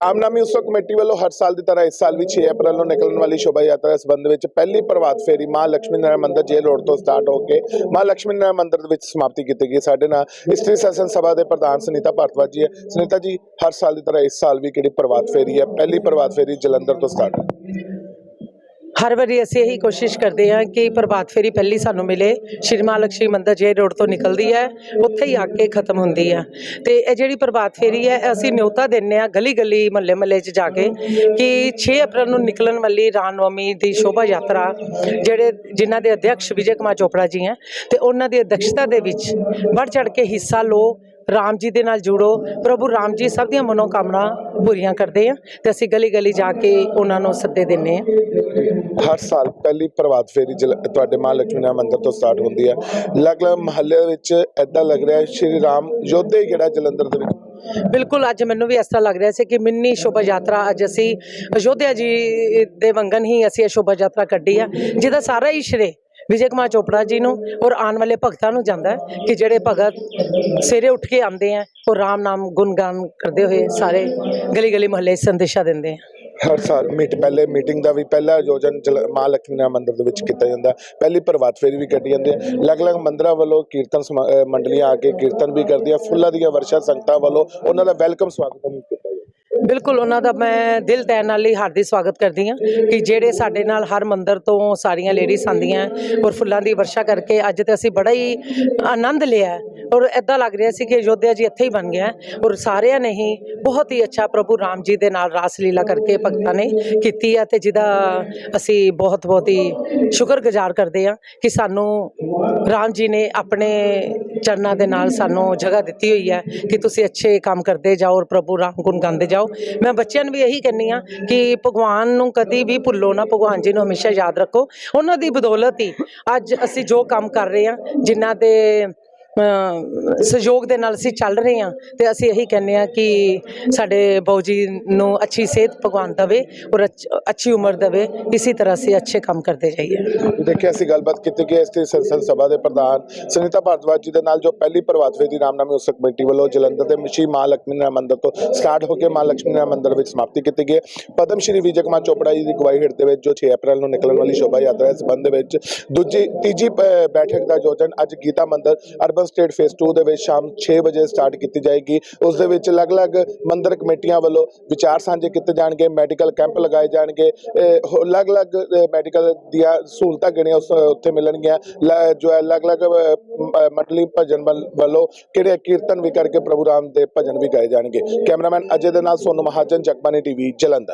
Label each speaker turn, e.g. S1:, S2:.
S1: ਆਮਨਾਮੀ ਉਸਤਵ committee ਵੱਲੋਂ ਹਰ ਸਾਲ ਦੀ ਤਰ੍ਹਾਂ ਇਸ ਸਾਲ ਵੀ 6 ਅਪ੍ਰੈਲ ਨੂੰ ਨਿਕਲਣ ਵਾਲੀ ਸ਼ੋਭਾ ਯਾਤਰਾ ਦੇ ਸੰਬੰਧ ਵਿੱਚ ਪਹਿਲੀ ਪ੍ਰਭਾਤ ਫੇਰੀ ਮਾਂ ਲక్ష్ਮੀ ਨਾਰਾਇਣ ਮੰਦਰ ਜੇਲ੍ਹ ਰੋਡ ਤੋਂ ਸਟਾਰਟ ਹੋ ਕੇ ਮਾਂ ਲక్ష్ਮੀ ਨਾਰਾਇਣ ਮੰਦਰ ਦੇ ਵਿੱਚ ਸਮਾਪਤੀ ਕੀਤੀ ਗਈ ਸਾਡੇ ਨਾਲ ਇਸਤਰੀ ਸੈਸ਼ਨ ਸਭਾ ਦੇ ਪ੍ਰਧਾਨ ਸੁਨੀਤਾ ਭਾਰਤਵਾਜ ਜੀ ਹੈ। ਸੁਨੀਤਾ ਜੀ, ਹਰ ਸਾਲ ਦੀ ਤਰ੍ਹਾਂ ਇਸ ਸਾਲ ਵੀ ਕਿਹੜੀ ਪ੍ਰਭਾਤ ਫੇਰੀ ਹੈ? ਪਹਿਲੀ ਪ੍ਰਭਾਤ ਫੇਰੀ ਜਲੰਧਰ ਤੋਂ ਸਟਾਰਟ
S2: ਹਰ ਵਾਰੀ ਅਸੀਂ ਇਹੀ ਕੋਸ਼ਿਸ਼ ਕਰਦੇ ਹਾਂ ਕਿ ਪ੍ਰਭਾਤ ਫੇਰੀ ਪਹਿਲੀ ਸਾਨੂੰ ਮਿਲੇ, ਸ਼੍ਰੀ ਮਹਾਲਕਸ਼ਮੀ ਮੰਦਰ ਜੇ ਰੋਡ ਤੋਂ ਨਿਕਲਦੀ ਹੈ, ਉੱਥੇ ਹੀ ਆ ਕੇ ਖਤਮ ਹੁੰਦੀ ਹੈ। ਤੇ ਇਹ ਜਿਹੜੀ ਪ੍ਰਭਾਤ ਫੇਰੀ ਹੈ ਅਸੀਂ ਨਿਉਤਾ ਦਿੰਨੇ ਆ ਗਲੀ ਗਲੀ ਮਹੱਲੇ ਮਹੱਲੇ 'ਚ ਜਾ ਕੇ ਕਿ 6 ਅਪ੍ਰੈਲ ਨੂੰ ਨਿਕਲਣ ਵਾਲੀ ਰਾਮਨਵਮੀ ਦੀ ਸ਼ੋਭਾ ਯਾਤਰਾ, ਜਿਹੜੇ ਜਿਨ੍ਹਾਂ ਦੇ ਅਧਿਕਸ਼ ਵਿਜੇ ਕੁਮਾਰ ਚੋਪੜਾ ਜੀ ਹੈ, ਤੇ ਉਹਨਾਂ ਦੀ ਅਧਿਕਸ਼ਤਾ ਦੇ ਵਿੱਚ ਵੱਧ ਚੜ ਕੇ ਹਿੱਸਾ ਲਓ ਰਾਮ ਜੀ ਦੇ ਨਾਲ ਜੁੜੋ। ਪ੍ਰਭੂ ਰਾਮ ਜੀ ਸਭ ਦੀਆਂ ਮਨੋਕਾਮਨਾ ਪੂਰੀਆਂ ਕਰਦੇ ਆ ਤੇ ਅਸੀਂ ਗਲੀ ਗਲੀ ਜਾ ਕੇ ਉਹਨਾਂ ਨੂੰ ਸੱਦੇ ਦਿੰਨੇ ਆ।
S1: ਹਰ ਸਾਲ ਪਹਿਲੀ ਪ੍ਰਭਾਤ ਫੇਰੀ ਤੁਹਾਡੇ ਮਾਂ ਲక్ష్ਮੀ ਨਾਰਾਇਣ ਮੰਦਿਰ ਤੋਂ ਸਟਾਰਟ ਹੁੰਦੀ ਹੈ ਅਲੱਗ-ਅਲੱਗ ਮਹੱਲੇ ਵਿੱਚ ਐਦਾਂ ਲੱਗ ਰਿਹਾ ਹੈ ਸ਼੍ਰੀ ਰਾਮ ਯੋਧੇ ਕਿਹੜਾ ਜਲੰਧਰ ਦੇ ਵਿੱਚ।
S2: ਬਿਲਕੁਲ ਅੱਜ ਮੈਨੂੰ ਵੀ ਇਸ ਤਰ੍ਹਾਂ ਲੱਗ ਰਿਹਾ ਸੀ ਕਿ ਮਿੰਨੀ ਸ਼ੋਭਾ ਯਾਤਰਾ ਅੱਜ ਅਸੀਂ ਅਯੋਧਿਆ ਜੀ ਦੇ ਵੰਗਨ ਹੀ ਅਸੀਂ ਇਹ ਸ਼ੋਭਾ ਯਾਤਰਾ ਕੱਢੀ ਆ ਜਿਹਦਾ ਸਾਰਾ ਹੀ ਸ਼੍ਰੇ ਵਿਜੇ ਕੁਮਾਰ ਚੋਪੜਾ ਜੀ ਨੂੰ ਔਰ ਆਉਣ ਵਾਲੇ ਭਗਤਾਂ ਨੂੰ ਜਾਂਦਾ ਹੈ ਕਿ ਜਿਹੜੇ ਭਗਤ ਸਵੇਰੇ ਉੱਠ ਕੇ ਆਉਂਦੇ ਆ, ਉਹ ਰਾਮ ਨਾਮ ਗੁਣਗਾਨ ਕਰਦੇ ਹੋਏ ਸਾਰੇ ਗਲੀ ਗਲੀ ਮੁਹੱਲੇ ਸੰਦੇਸ਼ਾ ਦਿੰਦੇ ਆ।
S1: ਹਰ ਸਾਲ ਮੀਟ, ਪਹਿਲੇ ਮੀਟਿੰਗ ਦਾ ਵੀ ਪਹਿਲਾ ਆਯੋਜਨ ਜਲ- ਮਾਂ ਲక్ష్ਮੀ ਨਾਰਾਇਣ ਮੰਦਿਰ ਦੇ ਵਿੱਚ ਕੀਤਾ ਜਾਂਦਾ। ਪਹਿਲੀ ਪ੍ਰਭਾਤ ਫੇਰੀ ਵੀ ਕੱਢੀ ਜਾਂਦੀ ਹੈ। ਅਲੱਗ-ਅਲੱਗ ਮੰਦਿਰਾਂ ਵੱਲੋਂ ਕੀਰਤਨ ਸਮਾ- ਮੰਡਲੀਆਂ ਆ ਕੇ ਕੀਰਤਨ ਵੀ ਕਰਦੀਆਂ। ਫੁੱਲਾਂ ਦੀਆਂ ਵਰਸ਼ਾ ਸੰਗਤਾਂ ਵੱਲੋਂ ਉਹਨਾਂ ਦਾ ਵੈਲਕਮ ਸਵਾਗਤ ਵੀ ਕੀਤਾ
S2: ਬਿਲਕੁਲ, ਉਹਨਾਂ ਦਾ ਮੈਂ ਦਿਲ ਤੈ ਨਾਲ ਹੀ ਹਾਰਦੀ ਸਵਾਗਤ ਕਰਦੀ ਹਾਂ ਕਿ ਜਿਹੜੇ ਸਾਡੇ ਨਾਲ ਹਰ ਮੰਦਰ ਤੋਂ ਸਾਰੀਆਂ ਲੇਡੀਜ਼ ਆਉਂਦੀਆਂ ਔਰ ਫੁੱਲਾਂ ਦੀ ਵਰਸ਼ਾ ਕਰਕੇ ਅੱਜ ਤੇ ਅਸੀਂ ਬੜਾ ਹੀ ਆਨੰਦ ਲਿਆ ਔਰ ਐਦਾਂ ਲੱਗ ਰਿਹਾ ਸੀ ਕਿ ਅਯੋਧਿਆ ਜੀ ਇੱਥੇ ਹੀ ਬਣ ਗਿਆ ਔਰ ਸਾਰਿਆਂ ਨੇ ਹੀ ਬਹੁਤ ਹੀ ਅੱਛਾ ਪ੍ਰਭੂ ਰਾਮ ਜੀ ਦੇ ਨਾਲ ਰਾਸ ਲੀਲਾ ਕਰਕੇ ਭਗਤਾਂ ਨੇ ਕੀਤੀ ਹੈ ਤੇ ਜਿਹਦਾ ਅਸੀਂ ਬਹੁਤ ਬਹੁਤ ਹੀ ਸ਼ੁਕਰਗੁਜ਼ਾਰ ਕਰਦੇ ਹਾਂ ਕਿ ਸਾਨੂੰ ਰਾਮ ਜੀ ਨੇ ਆਪਣੇ ਚਰਨਾਂ ਦੇ ਨਾਲ ਸਾਨੂੰ ਜਗ੍ਹਾ ਦਿੱਤੀ ਹੋਈ ਹੈ ਕਿ ਤੁਸੀਂ ਅੱਛੇ ਕੰਮ ਕਰਦੇ ਜਾਓ ਔਰ ਪ੍ਰਭੂ ਰਾਮ ਗੁਣ ਗਾਉਂਦੇ ਜਾਓ। ਮੈਂ ਬੱਚਿਆਂ ਨੂੰ ਵੀ ਇਹੀ ਕਹਿੰਨੀ ਆ ਕਿ ਭਗਵਾਨ ਨੂੰ ਕਦੀ ਵੀ ਭੁੱਲੋ ਨਾ, ਭਗਵਾਨ ਜੀ ਨੂੰ ਹਮੇਸ਼ਾ ਯਾਦ ਰੱਖੋ। ਉਹਨਾਂ ਦੀ ਬਦੌਲਤ ਹੀ ਅੱਜ ਅਸੀਂ ਜੋ ਕੰਮ ਕਰ ਰਹੇ ਹਾਂ, ਜਿਨ੍ਹਾਂ ਦੇ ਸਹਿਯੋਗ ਦੇ ਨਾਲ ਅਸੀਂ ਚੱਲ ਰਹੇ ਹਾਂ ਤੇ ਅਸੀਂ ਇਹੀ ਕਹਿੰਦੇ ਹਾਂ ਕਿ ਸਾਡੇ ਬਹੁ ਜੀ ਨੂੰ ਅੱਛੀ ਸਿਹਤ ਭਗਵਾਨ ਦਵੇ ਔਰ ਅੱਛੀ ਉਮਰ ਦਵੇ, ਇਸੇ ਤਰ੍ਹਾਂ ਅਸੀਂ ਅੱਛੇ ਕੰਮ ਕਰਦੇ ਜਾਈਏ।
S1: ਦੇਖਿਆ ਅਸੀਂ ਗੱਲਬਾਤ ਕੀਤੀ ਕਿ ਇਸ ਤੇ ਸੰਸਦ ਸਭਾ ਦੇ ਪ੍ਰਧਾਨ ਸੁਨੀਤਾ ਭਾਰਦਵਾਜ ਜੀ ਦੇ ਨਾਲ ਜੋ ਪਹਿਲੀ ਪ੍ਰਭਾਤ ਫੇਰੀ ਰਾਮਨਾਮੀ ਉਸ ਕਮੇਟੀ ਵੱਲੋਂ ਜਲੰਧਰ ਦੇ ਮਿਸ਼ੀ ਮਾ ਲక్ష్ਮੀ ਨਾਰਾਇਣ ਮੰਦਿਰ ਤੋਂ ਸਟਾਰਟ ਹੋ ਕੇ ਮਾ ਲਕਸ਼ਮੀ ਨਾਰਾਇਣ ਮੰਦਿਰ ਵਿੱਚ ਸਮਾਪਤੀ ਕੀਤੀ ਗਈ ਪਦਮ ਸ਼੍ਰੀ ਵਿਜੇ ਕੁਮਾਰ ਚੋਪੜਾ ਜੀ ਦੀ ਅਗਵਾਈ ਹੇਠ ਦੇ ਵਿੱਚ ਜੋ 6 ਅਪ੍ਰੈਲ ਨੂੰ ਨਿਕਲਣ ਵਾਲੀ ਸ਼ੋਭਾ ਯਾਤਰਾ ਇਸ ਸੰਬੰਧ ਵਿੱਚ ਦੂਜੀ ਤੀਜੀ ਬੈਠਕ ਦਾ ਆਯੋਜਨ ਅੱਜ ਗੀਤਾ ਮੰਦਿਰ ਅਰਬਨ ਸਟੇਟ ਫੇਸ 2 ਦੇ ਵਿੱਚ ਸ਼ਾਮ 6 ਵਜੇ ਸਟਾਰਟ ਕੀਤੀ ਜਾਏਗੀ। ਉਸ ਦੇ ਵਿੱਚ ਅਲੱਗ-ਅਲੱਗ ਮੰਦਰ ਕਮੇਟੀਆਂ ਵੱਲੋਂ ਵਿਚਾਰ ਸਾਂਝੇ ਕੀਤੇ ਜਾਣਗੇ ਮੈਡੀਕਲ ਕੈਂਪ ਲਗਾਏ ਜਾਣਗੇ, ਅਹ ਅਲੱਗ-ਅਲੱਗ ਮੈਡੀਕਲ ਦੀਆਂ ਸਹੂਲਤਾਂ ਗਿਣੀਆਂ ਉਸ ਉੱਥੇ ਮਿਲਣਗੀਆਂ। ਲ- ਜੋ ਹੈ, ਅਲੱਗ-ਅਲੱਗ ਮੰਡਲੀ ਭਜਨ ਵੱਲ- ਵੱਲੋਂ ਕਿਹੜੇ ਕੀਰਤਨ ਵੀ ਕਰਕੇ ਪ੍ਰਭੂ ਰਾਮ ਦੇ ਭਜਨ ਵੀ ਗਾਏ ਜਾਣਗੇ। ਕੈਮਰਾਮੈਨ ਅਜੇ ਦੇ ਨਾਲ ਸੋਨੂ ਮਹਾਜਨ ਜਗਬਾਨੀ ਟੀਵੀ, ਜਲੰਧਰ।